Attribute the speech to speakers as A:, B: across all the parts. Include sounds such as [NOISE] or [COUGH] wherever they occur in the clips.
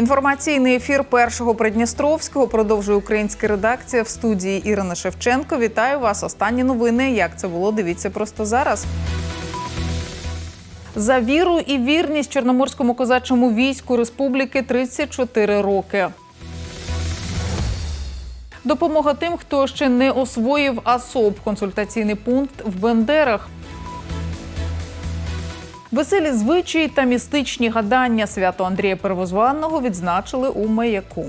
A: Інформаційний ефір першого Придністровського продовжує українська редакція в студії Ірина Шевченко. Вітаю вас. Останні новини. Як це було? Дивіться просто зараз. За віру і вірність Чорноморському козачому війську республіки 34 роки. Допомога тим, хто ще не освоїв АСОБ. Консультаційний пункт в Бендерах. Веселі звичаї та містичні гадання свято Андрія Первозванного відзначили у маяку.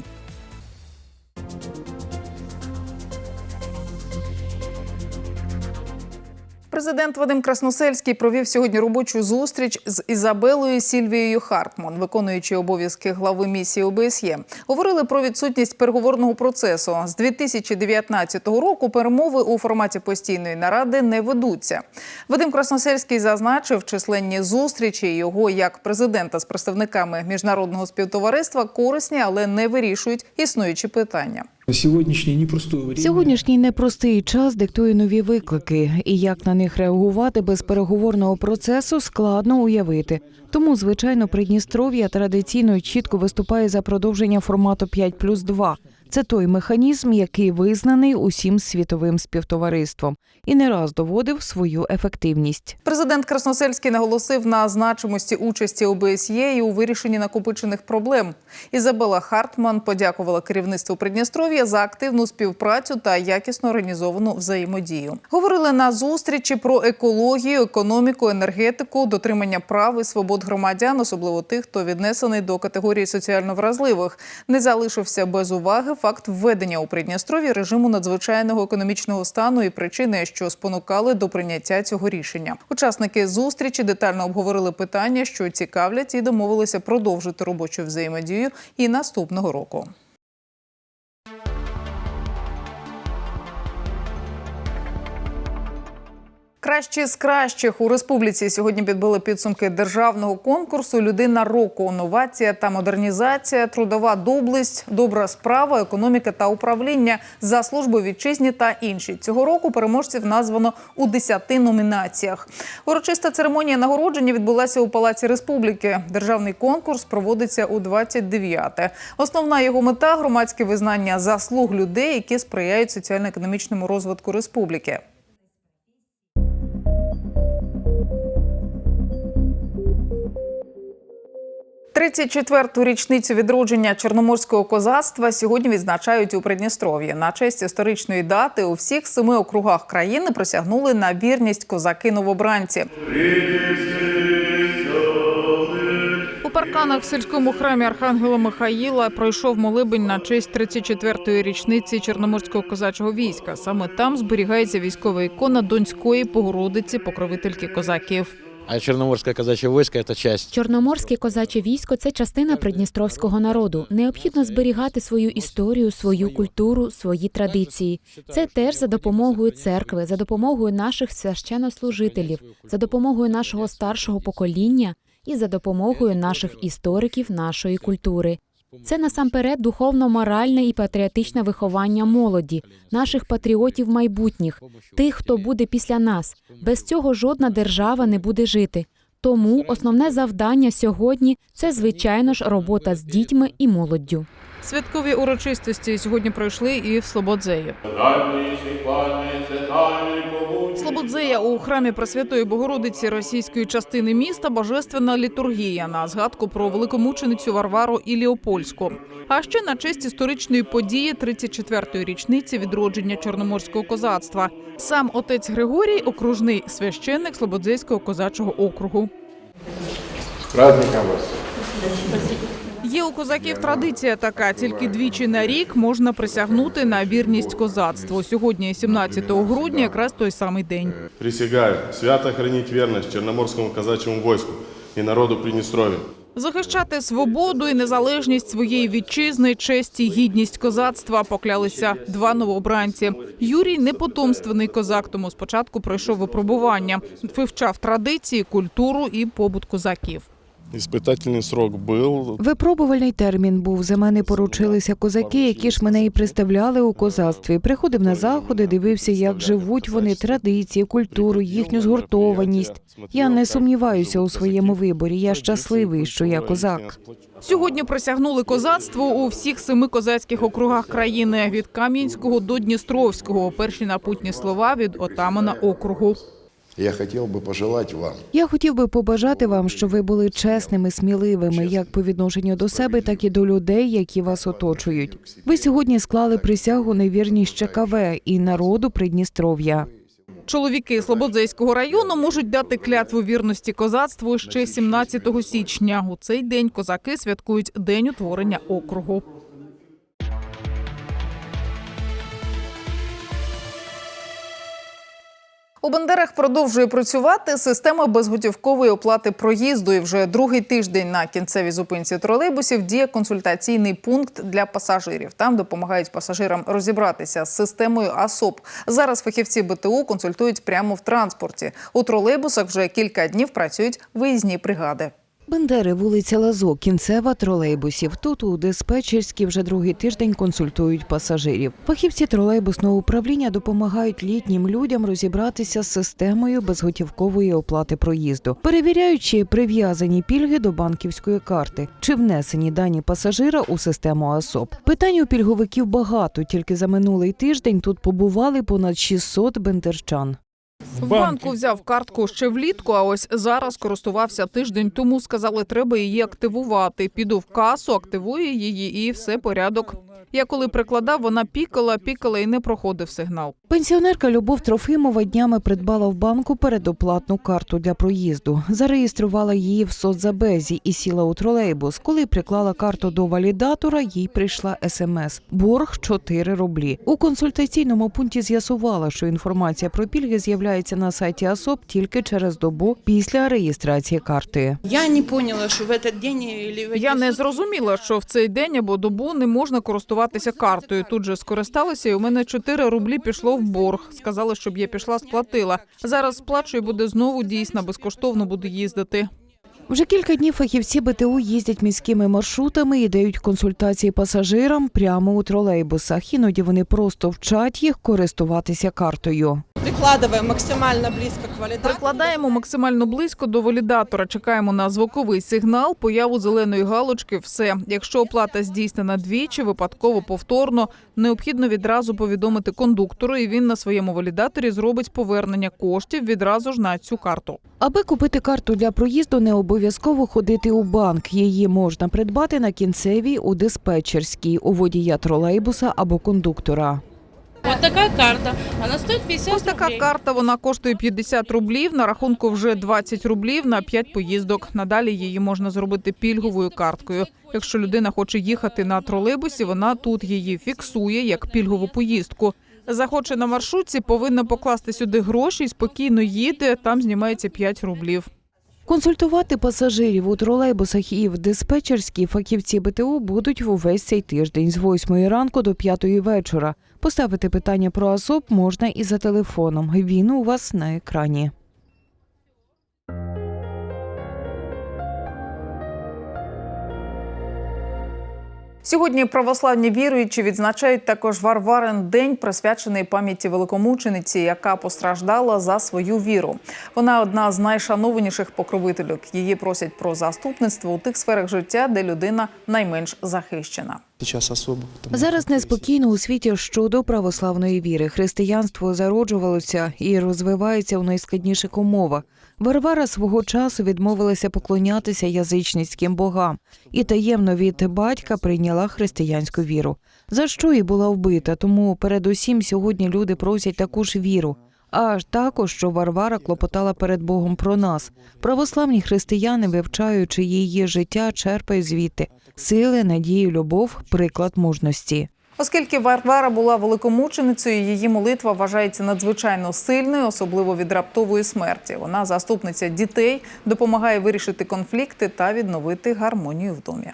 A: Президент Вадим Красносельський провів сьогодні робочу зустріч з Ізабелою Сільвією Хартман, виконуючи обов'язки глави місії ОБСЄ. Говорили про відсутність переговорного процесу. З 2019 року перемови у форматі постійної наради не ведуться. Вадим Красносельський зазначив, численні зустрічі його як президента з представниками міжнародного співтовариства корисні, але не вирішують існуючі питання.
B: Сьогоднішній непростий.
C: Сьогоднішній непростий час диктує нові виклики, і як на них реагувати без переговорного процесу складно уявити. Тому, звичайно, Придністров'я традиційно чітко виступає за продовження формату 5 плюс 2. Це той механізм, який визнаний усім світовим співтовариством і не раз доводив свою ефективність.
A: Президент Красносельський наголосив на значимості участі ОБСЄ і у вирішенні накопичених проблем. Ізабела Хартман подякувала керівництву Придністров'я за активну співпрацю та якісно організовану взаємодію. Говорили на зустрічі про екологію, економіку, енергетику, дотримання прав і свобод громадян, особливо тих, хто віднесений до категорії соціально вразливих. Не залишився без уваги факт введення у Придністрові режиму надзвичайного економічного стану і причини, що спонукали до прийняття цього рішення. Учасники зустрічі детально обговорили питання, що цікавлять, і домовилися продовжити робочу взаємодію і наступного року. Кращі з кращих у республіці сьогодні підбили підсумки державного конкурсу Людина року, новація та модернізація, трудова доблесть, добра справа, економіка та управління за службу вітчизні та інші. Цього року переможців названо у 10 номінаціях. Урочиста церемонія нагородження відбулася у Палаці Республіки. Державний конкурс проводиться у 29-те. Основна його мета громадське визнання заслуг людей, які сприяють соціально-економічному розвитку республіки. 34-ту річницю відродження чорноморського козацтва сьогодні відзначають у Придністров'ї. На честь історичної дати у всіх семи округах країни присягнули на вірність козаки-новобранці. У парканах в сільському храмі Архангела Михаїла пройшов молебень на честь 34-ї річниці Чорноморського козачого війська. Саме там зберігається військова ікона Донської Богородиці, покровительки козаків.
D: А Чорноморське казаче військо – це часть.
E: Чорноморське козаче військо це частина придністровського народу. Необхідно зберігати свою історію, свою культуру, свої традиції. Це теж за допомогою церкви, за допомогою наших священнослужителів, за допомогою нашого старшого покоління і за допомогою наших істориків нашої культури. Це насамперед духовно-моральне і патріотичне виховання молоді, наших патріотів майбутніх, тих, хто буде після нас. Без цього жодна держава не буде жити. Тому основне завдання сьогодні це звичайно ж робота з дітьми і молоддю.
A: Святкові урочистості сьогодні пройшли і в Слободзеї. Слободзея у храмі Пресвятої Богородиці російської частини міста божественна літургія на згадку про великомученицю Варвару Іліопольську. А ще на честь історичної події 34-ї річниці відродження чорноморського козацтва. Сам отець Григорій, окружний священник Слободзейського козачого округу.
F: С праздником вас!
A: Є у козаків традиція така: тільки двічі на рік можна присягнути на вірність козацтву. Сьогодні, 17 грудня, якраз той самий день.
F: Присягаю свято хранить верность Черноморскому казачьему войску и народу Приднестровья.
A: Захищати свободу і незалежність своєї вітчизни, честь і гідність козацтва поклялися два новобранці. Юрій непотомственний козак, тому спочатку пройшов випробування, вивчав традиції, культуру і побут козаків.
F: Испытательный срок был.
C: Випробувальний термін був. За мене поручилися козаки, які ж мене і представляли у козацтві. Приходив на заходи, дивився, як живуть вони, традиції, культуру, їхню згуртованість. Я не сумніваюся у своєму виборі. Я щасливий, що я козак.
A: Сьогодні присягнули козацтву у всіх семи козацьких округах країни від Кам'янського до Дністровського. Перші напутні слова від отамана округу.
G: Я хотел бы пожелать вам
C: Я хотів би побажати вам, щоб ви були чесними, сміливими, як по відношенню до себе, так і до людей, які вас оточують. Ви сьогодні склали присягу на вірність ЧКВ і народу Придністров'я.
A: Чоловіки Слободзейського району можуть дати клятву вірності козацтву ще 17 січня. У цей день козаки святкують день утворення округу. У Бандерах продовжує працювати система безготівкової оплати проїзду. І вже другий тиждень на кінцевій зупинці тролейбусів діє консультаційний пункт для пасажирів. Там допомагають пасажирам розібратися з системою АСОП. Зараз фахівці БТУ консультують прямо в транспорті. У тролейбусах вже кілька днів працюють виїзні бригади.
C: Бендери, вулиця Лазо, кінцева тролейбусів. Тут у диспетчерській вже другий тиждень консультують пасажирів. Фахівці тролейбусного управління допомагають літнім людям розібратися з системою безготівкової оплати проїзду, перевіряючи прив'язані пільги до банківської карти чи внесені дані пасажира у систему АСОП. Питань у пільговиків багато. Тільки за минулий тиждень тут побували понад 600 бендерчан.
A: В банку взяв картку ще влітку, а ось зараз користувався тиждень тому. Сказали, треба її активувати. Піду в касу, активую її, і все порядок. Я коли прикладав, вона пікала, пікала і не проходив сигнал.
C: Пенсіонерка Любов Трофимова днями придбала в банку передоплатну карту для проїзду. Зареєструвала її в соцзабезі і сіла у тролейбус. Коли приклала карту до валідатора, їй прийшла смс. Борг 4 рублі. У консультаційному пункті з'ясувала, що інформація про пільги з'являється на сайті АСОП тільки через добу після реєстрації карти.
H: Я не поняла, що в цей день или в
A: Я не зрозуміла, що в цей день або добу не можна користуватися картою. Тут же скористалася, і у мене 4 рублі пішло в борг. Сказали, щоб я пішла, сплатила. Зараз сплачу і буде знову дійсно безкоштовно буду їздити.
C: Вже кілька днів фахівці БТУ їздять міськими маршрутами і дають консультації пасажирам прямо у тролейбусах. Іноді вони просто вчать їх користуватися картою.
H: Прикладываем максимально близко к валидатору.
A: Прикладаємо максимально близько до валідатора. Чекаємо на звуковий сигнал, появу зеленої галочки. Все. Якщо оплата здійснена двічі, випадково повторно, необхідно відразу повідомити кондуктору, і він на своєму валідаторі зробить повернення коштів відразу ж на цю карту.
C: Аби купити карту для проїзду, не обов'язково ходити у банк. Її можна придбати на кінцевій у диспетчерській, у водія тролейбуса або кондуктора.
I: Вот такая карта. Она стоит 50
A: Ось така карта. Вона коштує 50 рублів. На рахунку вже 20 рублів на 5 поїздок. Надалі її можна зробити пільговою карткою. Якщо людина хоче їхати на тролейбусі, вона тут її фіксує як пільгову поїздку. Захоче на маршрутці, повинна покласти сюди гроші і спокійно їде. Там знімається 5 рублів.
C: Консультувати пасажирів у тролейбусах і в диспетчерській фахівці БТУ будуть увесь цей тиждень з 8 ранку до 5 вечора. Поставити питання про АСОП можна і за телефоном. Він у вас на екрані.
A: Сьогодні православні віруючі відзначають також Варварин день, присвячений пам'яті великомучениці, яка постраждала за свою віру. Вона одна з найшанованіших покровительок. Її просять про заступництво у тих сферах життя, де людина найменш захищена.
B: Сейчас особо. потому
C: Зараз неспокійно у світі щодо православної віри. Християнство зароджувалося і розвивається у найскладніших умовах. Варвара свого часу відмовилася поклонятися язичницьким богам і таємно від батька прийняла християнську віру, за що і була вбита. Тому передусім сьогодні люди просять таку ж віру. А також, що Варвара клопотала перед Богом про нас. Православні християни, вивчаючи її життя, черпають звідти сили, надію, любов, приклад мужності.
A: Оскільки Варвара була великомученицею, її молитва вважається надзвичайно сильною, особливо від раптової смерті. Вона заступниця дітей, допомагає вирішити конфлікти та відновити гармонію в домі.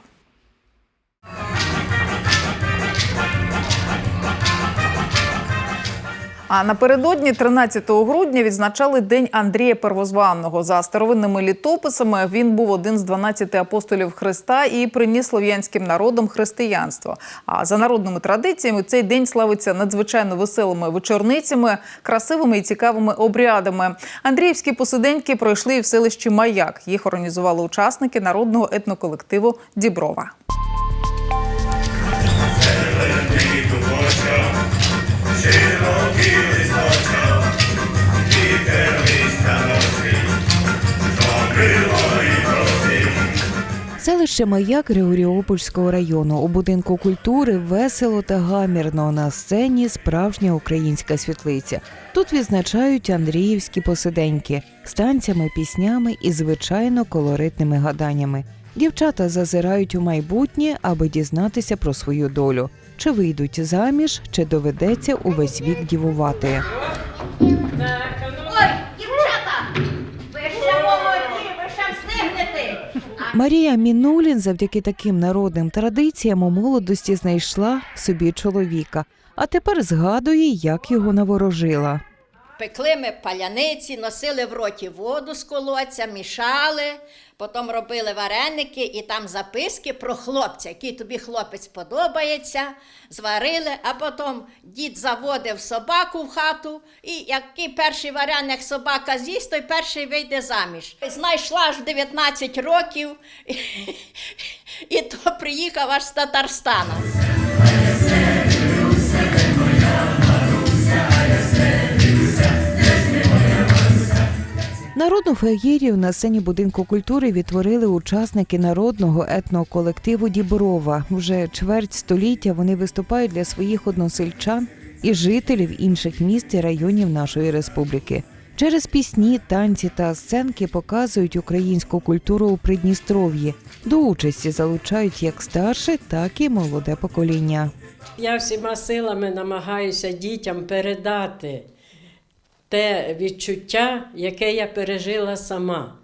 A: А напередодні 13 грудня відзначали День Андрія Первозванного. За старовинними літописами він був один з 12 апостолів Христа і приніс слов'янським народам християнство. А за народними традиціями цей день славиться надзвичайно веселими вечорницями, красивими і цікавими обрядами. Андріївські посиденьки пройшли і в селищі Маяк. Їх організували учасники народного етноколективу Діброва.
C: Селище Маяк Григоріопольського району у будинку культури весело та гамірно на сцені справжня українська світлиця. Тут відзначають Андріївські посиденьки з танцями, піснями і звичайно колоритними гаданнями. Дівчата зазирають у майбутнє, аби дізнатися про свою долю. Чи вийдуть заміж, чи доведеться увесь вік дівувати.
J: Ой, дівчата! Ви ще молоді, ви ще встигнете!
C: Марія Мінулін завдяки таким народним традиціям у молодості знайшла собі чоловіка, а тепер згадує, як його наворожила.
J: Пекли ми паляниці, носили в роті воду з колодця, мішали, потім робили вареники і там записки про хлопця, який тобі хлопець подобається, зварили, а потім дід заводив собаку в хату, і який перший вареник собака з'їсть, той перший вийде заміж. Знайшла аж в 19 років, [LAUGHS] і то приїхав аж з Татарстана.
C: Народну феєрію на сцені будинку культури відтворили учасники народного етноколективу Діброва. Вже чверть століття вони виступають для своїх односельчан і жителів інших міст і районів нашої республіки. Через пісні, танці та сценки показують українську культуру у Придністров'ї. До участі залучають як старше, так і молоде покоління.
K: Я всіма силами намагаюся дітям передати те відчуття, яке я пережила сама.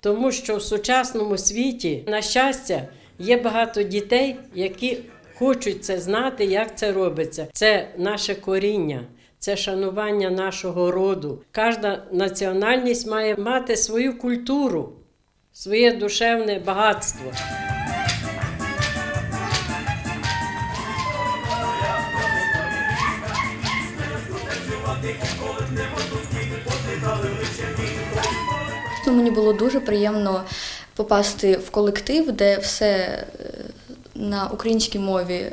K: Тому що в сучасному світі, на щастя, є багато дітей, які хочуть це знати, як це робиться. Це наше коріння. Це шанування нашого роду. Кожна національність має мати свою культуру, своє душевне багатство.
L: Ну, Мені було дуже приємно попасти в колектив, де все е, на українській мові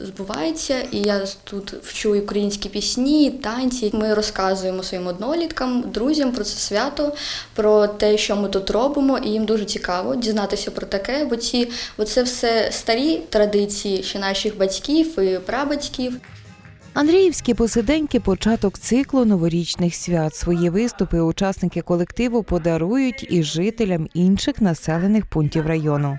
L: збувається, і я тут вчу українські пісні, танці. Ми розказуємо своїм одноліткам, друзям про це свято, про те, що ми тут робимо, і їм дуже цікаво дізнатися про таке, бо ці бо це все старі традиції ще наших батьків і прабатьків.
C: Андріївські посиденьки початок циклу новорічних свят. Свої виступи учасники колективу подарують і жителям інших населених пунктів району.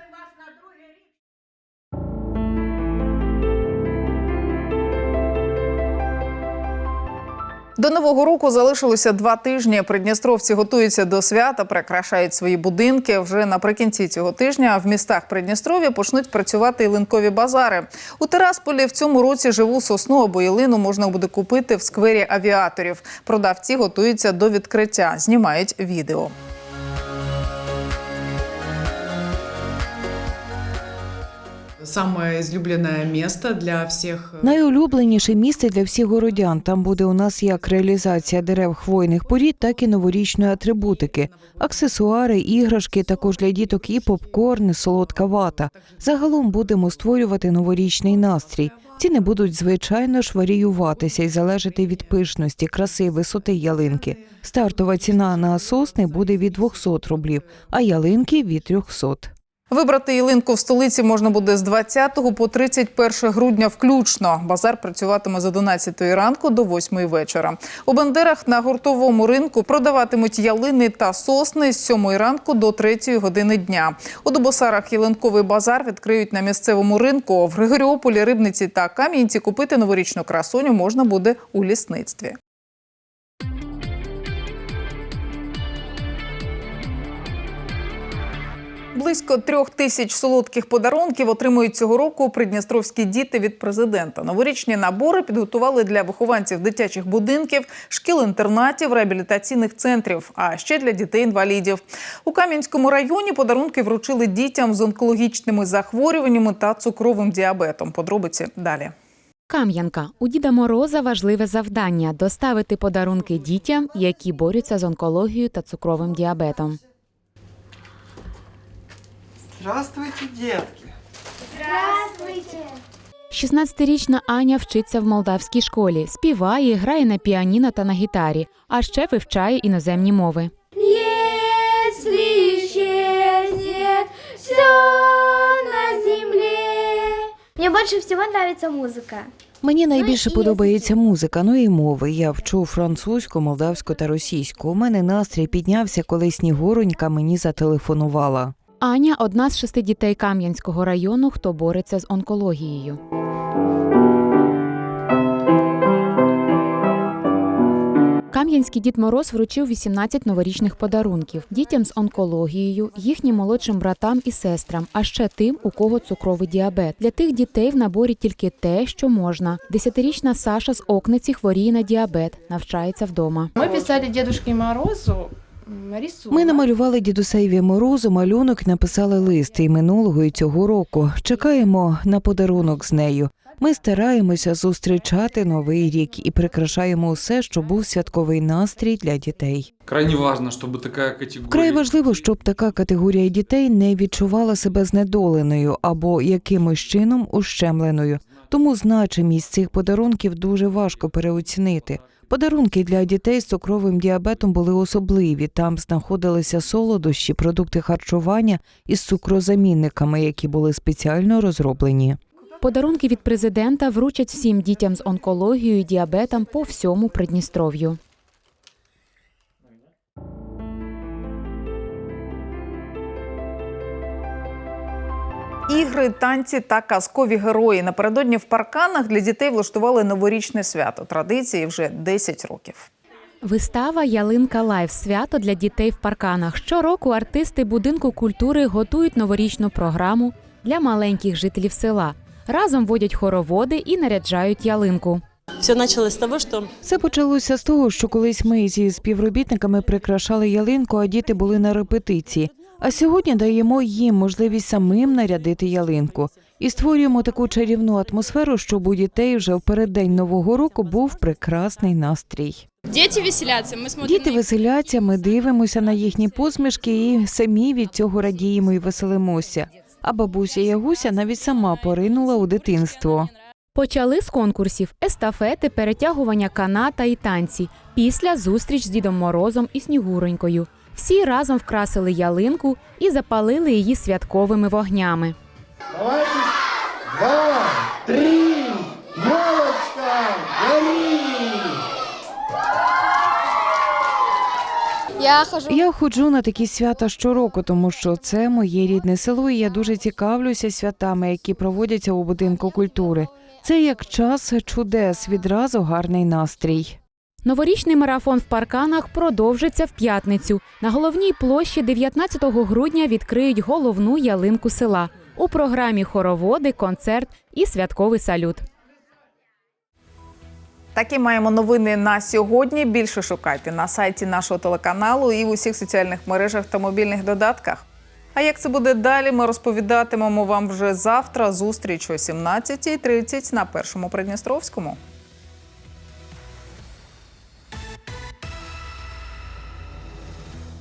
A: До нового року залишилося два тижні. Придністровці готуються до свята, прикрашають свої будинки. Вже наприкінці цього тижня в містах Придністров'я почнуть працювати ялинкові базари. У Терасполі в цьому році живу сосну або ялину можна буде купити в сквері авіаторів. Продавці готуються до відкриття, знімають відео.
M: Самое излюбленное место для всех.
C: Найулюбленіше місце для всіх городян. Там буде у нас як реалізація дерев хвойних порід, так і новорічної атрибутики, аксесуари, іграшки, також для діток і попкорн, солодка вата. Загалом будемо створювати новорічний настрій. Ціни будуть звичайно ж варіюватися і залежати від пишності, краси, висоти ялинки. Стартова ціна на сосни буде від 200 рублів, а ялинки від 300.
A: Вибрати ялинку в столиці можна буде з 20 по 31 грудня включно. Базар працюватиме з 11 ранку до 8 вечора. У Бандерах на гуртовому ринку продаватимуть ялини та сосни з 7 ранку до 3 години дня. У Дубосарах ялинковий базар відкриють на місцевому ринку. В Григоріополі, Рибниці та Кам'янці купити новорічну красуню можна буде у лісництві. Близько трьох тисяч солодких подарунків отримують цього року придністровські діти від президента. Новорічні набори підготували для вихованців дитячих будинків, шкіл-інтернатів, реабілітаційних центрів, а ще для дітей-інвалідів. У Кам'янському районі подарунки вручили дітям з онкологічними захворюваннями та цукровим діабетом. Подробиці далі.
E: Кам'янка у Діда Мороза важливе завдання доставити подарунки дітям, які борються з онкологією та цукровим діабетом.
N: Здравствуйте, детки.
E: 16-річна Аня вчиться в молдавській школі, співає, грає на піаніно та на гітарі, а ще вивчає іноземні мови.
O: Все на земле. Мне больше всего нравится музыка.
C: Мені найбільше подобається музика, ну і мови. Я вчу французьку, молдавську та російську. У мене настрій піднявся, коли снігуронька мені зателефонувала.
E: Аня одна з шести дітей Кам'янського району, хто бореться з онкологією. Кам'янський Дід Мороз вручив 18 новорічних подарунків дітям з онкологією, їхнім молодшим братам і сестрам, а ще тим, у кого цукровий діабет. Для тих дітей в наборі тільки те, що можна. Десятирічна Саша з Окниці хворіє на діабет, навчається вдома.
I: Мы писали Дедушке Морозу.
C: Ми намалювали дідусеві морозу малюнок, написали лист і минулого і цього року. Чекаємо на подарунок з нею. Ми стараємося зустрічати новий рік і прикрашаємо усе, щоб був святковий настрій для дітей.
N: Крайне важно, чтобы такая категория...
C: Вкрай важливо, щоб така категорія дітей не відчувала себе знедоленою або якимось чином ущемленою. Тому значимість цих подарунків дуже важко переоцінити. Подарунки для дітей з цукровим діабетом були особливі. Там знаходилися солодощі, продукти харчування із цукрозамінниками, які були спеціально розроблені.
E: Подарунки від президента вручать всім дітям з онкологією діабетом по всьому Придністров'ю.
A: Ігри, танці та казкові герої напередодні в парканах для дітей влаштували новорічне свято. Традиції вже 10 років.
E: Вистава Ялинка Лайв свято для дітей в парканах. Щороку артисти будинку культури готують новорічну програму для маленьких жителів села. Разом водять хороводи і наряджають ялинку.
P: Все началось с того, что
C: Все почалося з того, що колись ми зі співробітниками прикрашали ялинку, а діти були на репетиції. А сьогодні даємо їм можливість самим нарядити ялинку і створюємо таку чарівну атмосферу, щоб у дітей вже в переддень нового року був прекрасний настрій.
I: Дети веселятся, мы смотрим
C: Діти веселяться, ми дивимося на їхні посмішки і самі від цього радіємо і веселимося. А бабуся Ягуся навіть сама поринула у дитинство.
E: Почали з конкурсів, естафети, перетягування каната і танці. Після зустріч з Дідом Морозом і Снігуронькою. Всі разом вкрасили ялинку і запалили її святковими вогнями.
N: Давайте. Два, три, елочка, гори!
O: Я хожу.
C: Я ходжу на такі свята щороку, тому що це моє рідне село, і я дуже цікавлюся святами, які проводяться у будинку культури. Це як час чудес, відразу гарний настрій.
E: Новорічний марафон в парканах продовжиться в п'ятницю. На головній площі 19 грудня відкриють головну ялинку села. У програмі хороводи, концерт і святковий салют.
A: Такі маємо новини на сьогодні. Більше шукайте на сайті нашого телеканалу і в усіх соціальних мережах та мобільних додатках. А як це буде далі, ми розповідатимемо вам вже завтра. Зустріч о 17.30 на першому Придністровському.